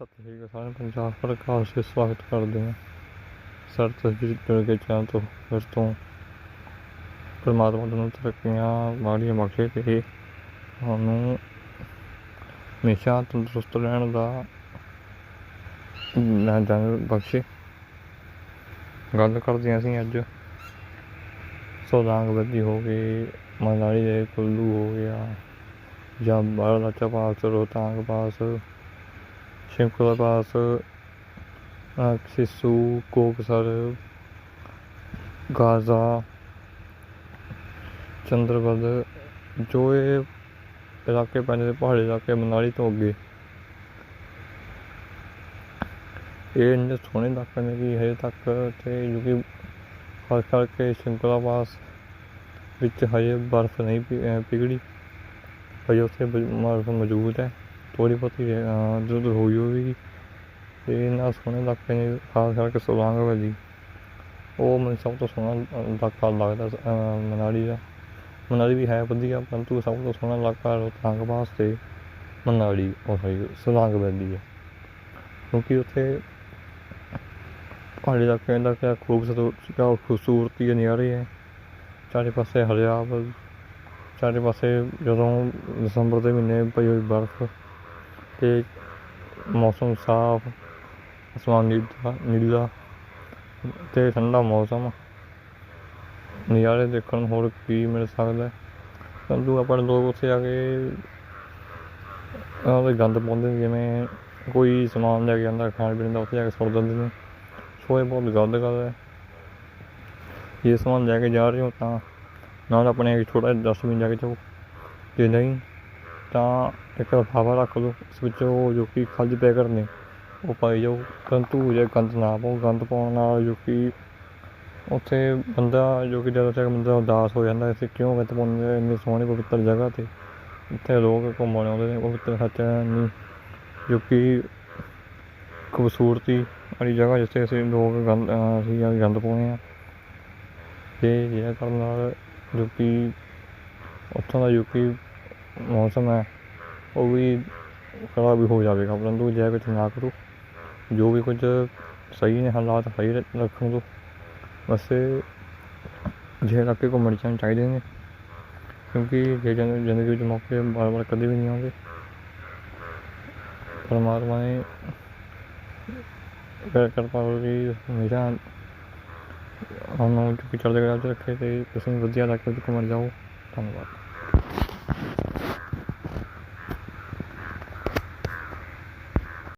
ਸਤਿ ਸ਼੍ਰੀ ਅਕਾਲ ਸਾਰੇ ਪੰਜਾਬ ਪ੍ਰਕਾਸ਼ ਸੇ ਸਵਾਗਤ ਕਰਦੇ ਹਾਂ। ਸਰ, ਤਸਵੀਰ ਜੁੜ ਕੇ ਚੈਨਲ ਤੋਂ ਫਿਰ ਤੋਂ ਪਰਮਾਤਮਾ ਨੂੰ ਤਰੱਕੀਆਂ ਵਾਲੀਆਂ ਬਖਸ਼ੇ ਤੇ ਤੁਹਾਨੂੰ ਹਮੇਸ਼ਾ ਤੰਦਰੁਸਤ ਰਹਿਣ ਦਾ ਨਾ ਜਾਨ ਬਖਸ਼ੇ। ਗੱਲ ਕਰਦੇ ਹਾਂ ਅਸੀਂ ਅੱਜ। ਸੋਲਾਂਗ ਬੱਦੀ ਹੋ ਗਈ, ਮਨਾਲੀ ਦੇ ਕੁੱਲੂ ਹੋ ਗਿਆ, ਜਾਂ ਬਾਹਰਲਾ pass Rohtang pass. Shinkula pass Sissu Koksar, Gaza ਚੰਦਰਬਲ ਜੋ ਇਹ ਇਲਾਕੇ, ਪੰਜ ਨੇ ਪਹਾੜੀ ਇਲਾਕੇ, ਮਨਾਲੀ ਤੋਂ ਅੱਗੇ। ਇਹ ਇੰਨੇ ਸੋਹਣੇ ਇਲਾਕੇ ਨੇ ਕਿ ਹਜੇ ਤੱਕ ਤੇ ਜੋ ਕਿ ਖਾਸ ਕਰਕੇ ਸ਼ਿਮਕਲਾ ਪਾਸ ਵਿੱਚ ਹਜੇ ਬਰਫ਼ ਨਹੀਂ ਪਿ- ਅਹ ਹਜੇ ਉੱਥੇ ਬਰਫ਼ ਮੌਜੂਦ ਹੈ। ਥੋੜ੍ਹੀ ਬਹੁਤੀ ਜਦੋਂ ਦੂਰ ਹੋਈ ਹੋਵੇਗੀ ਤੇ ਇਹਨਾਂ ਸੋਹਣੇ ਇਲਾਕੇ ਨੇ, ਖਾਸ ਕਰਕੇ ਸੋਲਾਂਗ ਵੈਲੀ। ਉਹ ਮੈਨੂੰ ਸਭ ਤੋਂ ਸੋਹਣਾ ਇਲਾਕਾ ਲੱਗਦਾ ਮਨਾਲੀ ਦਾ। ਮਨਾਲੀ ਵੀ ਹੈ ਵਧੀਆ, ਪਰੰਤੂ ਸਭ ਤੋਂ ਸੋਹਣਾ ਇਲਾਕਾ ਰੋਹਤਾਂਗ ਪਾਸ ਤੇ ਮਨਾਲੀ, ਉਹ ਸਹੀ ਸੋਲਾਂਗ ਵੈਲੀ ਹੈ। ਕਿਉਂਕਿ ਉੱਥੇ ਪਹਾੜੀ ਇਲਾਕੇ ਦਾ ਕਿਆ ਖੂਬਸੂਰਤ, ਕਿਆ ਖੂਬਸੂਰਤੀ ਦੇ ਨਜ਼ਾਰੇ ਹੈ। ਚਾਰੇ ਪਾਸੇ ਹਰਿਆਵਲ, ਚਾਰੇ ਪਾਸੇ ਜਦੋਂ ਦਸੰਬਰ ਦੇ ਮਹੀਨੇ ਪਈ ਹੋਈ ਬਰਫ਼ ਤੇ ਮੌਸਮ ਸਾਫ਼, ਅਸਮਾਨ ਨੀਲਾ ਨੀਲਾ ਅਤੇ ਠੰਡਾ ਮੌਸਮ। ਨਜ਼ਾਰੇ ਦੇਖਣ ਨੂੰ ਹੋਰ ਕੀ ਮਿਲ ਸਕਦਾ ਪਰੰਤੂ ਆਪਣੇ ਲੋਕ ਉੱਥੇ ਜਾ ਕੇ ਉਹਦੇ ਗੰਦ ਪਾਉਂਦੇ ਨੇ, ਜਿਵੇਂ ਕੋਈ ਸਮਾਨ ਲੈ ਕੇ ਆਉਂਦਾ, ਖਾਣ ਪੀਣ ਦਾ, ਉੱਥੇ ਜਾ ਕੇ ਸੁੱਟ ਦਿੰਦੇ ਨੇ। ਸੋ ਇਹ ਬਹੁਤ ਗਲਤ ਗੱਲ ਹੈ। ਜੇ ਸਮਾਨ ਲੈ ਕੇ ਜਾ ਰਹੇ ਹੋ ਤਾਂ ਨਾਲ ਆਪਣੇ ਛੋਟਾ ਜਿਹਾ ਡਸਟਬਿਨ ਜਾ ਕੇ ਜਾਓ। ਜੇ ਨਹੀਂ ਤਾਂ ਇੱਕ ਲਿਫਾਫਾ ਰੱਖ ਲਓ ਉਸ ਵਿੱਚ ਉਹ ਜੋ ਕਿ ਖਾਲੀ ਪੈਕਟ ਨੇ ਉਹ ਪਾਈ ਜਾਓ। ਪਰੰਤੂ ਜੇ ਗੰਦ ਨਾ ਪਾਓ, ਗੰਦ ਪਾਉਣ ਨਾਲ ਜੋ ਕਿ ਉੱਥੇ ਬੰਦਾ, ਜੋ ਕਿ ਜਦੋਂ ਤੱਕ ਬੰਦਾ ਉਦਾਸ ਹੋ ਜਾਂਦਾ ਇੱਥੇ ਕਿਉਂ ਗੰਦ ਪਾਉਂਦੇ ਇੰਨੀ ਸੋਹਣੀ ਪਵਿੱਤਰ ਜਗ੍ਹਾ ਤੇ। ਇੱਥੇ ਲੋਕ ਘੁੰਮਣ ਆਉਂਦੇ ਨੇ ਪਵਿੱਤਰ ਸੱਚ ਨਹੀਂ। ਜੋ ਕਿ ਖੂਬਸੂਰਤੀ ਵਾਲੀ ਜਗ੍ਹਾ ਜਿੱਥੇ ਅਸੀਂ ਲੋਕ ਗੰਦ ਅਸੀਂ ਗੰਦ ਪਾਉਂਦੇ ਹਾਂ। ਤੇ ਜਿਹੜਾ ਕਰਨ ਨਾਲ ਜੋ ਕਿ ਉੱਥੋਂ ਦਾ ਜੋ ਕਿ ਮੌਸਮ ਹੈ, ਉਹ ਵੀ ਖਰਾਬ ਵੀ ਹੋ ਜਾਵੇਗਾ। ਪਰੰਤੂ ਜੇ ਕੁਝ ਨਾ ਕਰੋ, ਜੋ ਵੀ ਕੁਝ ਸਹੀ ਨੇ, ਹਾਲਾਤ ਸਹੀ ਰ- ਰੱਖਣ ਤੋਂ ਵੈਸੇ ਜਿਹੇ ਇਲਾਕੇ ਘੁੰਮਣ ਜਾਣੇ ਚਾਹੀਦੇ ਨੇ। ਕਿਉਂਕਿ ਜੇ ਜ਼ਿੰਦਗੀ ਵਿੱਚ ਮੌਕੇ ਵਾਰ ਵਾਰ ਕਦੇ ਵੀ ਨਹੀਂ ਆਉਂਦੇ। ਪਰਮਾਤਮਾ ਨੇ ਕਿਰਪਾ ਕਰਕੇ ਹਮੇਸ਼ਾ ਸਾਨੂੰ ਚੁੱਕੀ ਚੜ੍ਹਦੇ ਕਲਾ 'ਚ ਰੱਖੇ ਤੇ ਤੁਸੀਂ ਵਧੀਆ ਇਲਾਕੇ ਵਿੱਚ ਘੁੰਮਣ ਜਾਓ। ਧੰਨਵਾਦ।